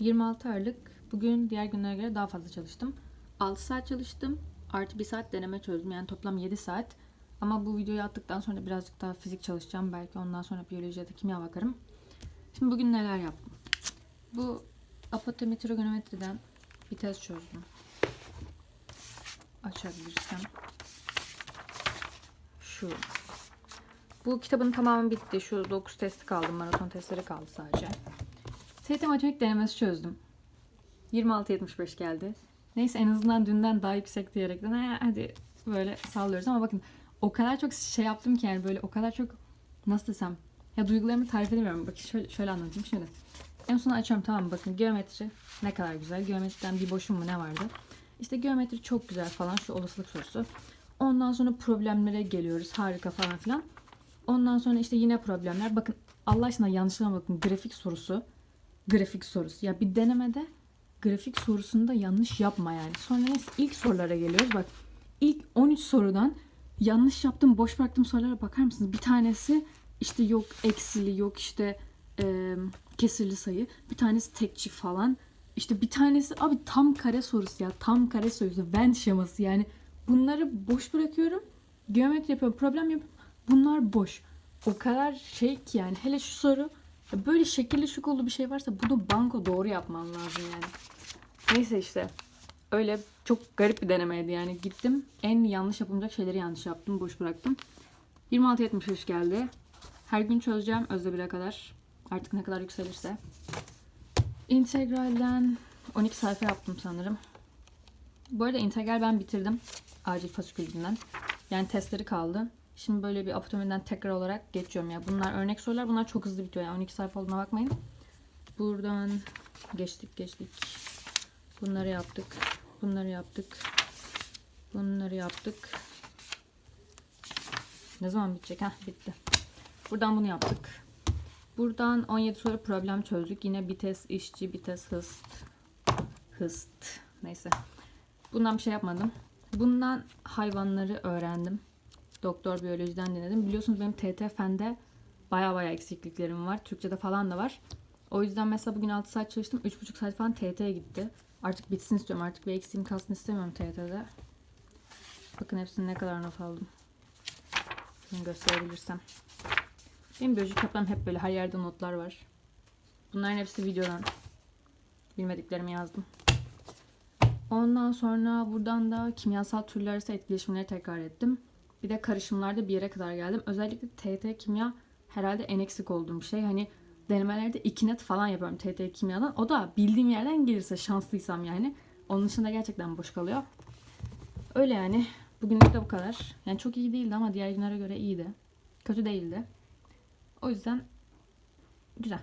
26 Aralık. Bugün diğer günlere göre daha fazla çalıştım. 6 saat çalıştım. Artı 1 saat deneme çözdüm. Yani toplam 7 saat. Ama bu videoyu attıktan sonra birazcık daha fizik çalışacağım. Belki ondan sonra biyoloji ya da kimya bakarım. Şimdi bugün neler yaptım? Bu apotometrogonometriden bir test çözdüm. Açabilirsem. Şu. Bu kitabın tamamı bitti. Şu 9 testi kaldı. Maraton testleri kaldı sadece. TYT matematik denemesi çözdüm. 26.75 geldi. Neyse en azından dünden daha yüksek diyerekten "Ha, hadi böyle sallıyoruz ama bakın o kadar çok şey yaptım ki yani böyle o kadar çok nasıl desem ya duygularımı tarif edemiyorum. Bakın şöyle, şöyle anlatayım şöyle. En sona açıyorum tamam? Bakın geometri ne kadar güzel. Geometriden bir boşum mu ne vardı? İşte geometri çok güzel falan şu olasılık sorusu. Ondan sonra problemlere geliyoruz. Harika falan filan. Ondan sonra işte yine problemler. Bakın Allah aşkına yanlışlıkla bakın grafik sorusu. Grafik sorusu. Ya bir denemede grafik sorusunda yanlış yapma yani. Sonra neyse ilk sorulara geliyoruz. Bak ilk 13 sorudan yanlış yaptığım, boş bıraktığım sorulara bakar mısınız? Bir tanesi işte yok eksili, yok işte e, kesirli sayı. Bir tanesi tek çift falan. İşte bir tanesi abi tam kare sorusu ya. Tam kare sorusu. Venn şeması yani. Bunları boş bırakıyorum. Geometri yapıyorum, problem yapıyorum. Bunlar boş. O kadar şey ki yani. Hele şu soru. Böyle şekilli şukullu bir şey varsa bunu banko doğru yapman lazım yani. Neyse işte. Öyle çok garip bir denemeydi yani. Gittim en yanlış yapılacak şeyleri yanlış yaptım. Boş bıraktım. 26.75 geldi. Her gün çözeceğim özde 1'e kadar. Artık ne kadar yükselirse. İntegralden 12 sayfa yaptım sanırım. Bu arada integral ben bitirdim. Acil fasikülünden. Yani testleri kaldı. Şimdi böyle bir apotomiden tekrar olarak geçiyorum ya. Bunlar örnek sorular. Bunlar çok hızlı bitiyor. Yani 12 sayfa olduğuna bakmayın. Buradan geçtik geçtik. Bunları yaptık. Bunları yaptık. Bunları yaptık. Ne zaman bitecek? Heh bitti. Buradan bunu yaptık. Buradan 17 soru problem çözdük. Yine bites işçi, bites hıst. Hıst. Neyse. Bundan bir şey yapmadım. Bundan hayvanları öğrendim. Doktor biyolojiden dinledim. Biliyorsunuz benim TT Fen'de baya baya eksikliklerim var. Türkçe'de falan da var. O yüzden mesela bugün 6 saat çalıştım. 3,5 saat falan TT'ye gitti. Artık bitsin istiyorum. Artık bir eksiğim kalsın istemiyorum TT'de. Bakın hepsini ne kadar not aldım. Şimdi gösterebilirsem. Benim biyoloji kitaplarım hep böyle her yerde notlar var. Bunların hepsi videodan. Bilmediklerimi yazdım. Ondan sonra buradan da kimyasal türler arası etkileşimleri tekrar ettim. Bir de karışımlarda bir yere kadar geldim. Özellikle TT kimya herhalde en eksik olduğum bir şey. Hani denemelerde iki net falan yapıyorum TT kimyadan. O da bildiğim yerden gelirse şanslıysam yani. Onun dışında gerçekten boş kalıyor. Öyle yani. Bugünlük de bu kadar. Yani çok iyi değildi ama diğer günlere göre iyiydi. Kötü değildi. O yüzden güzel.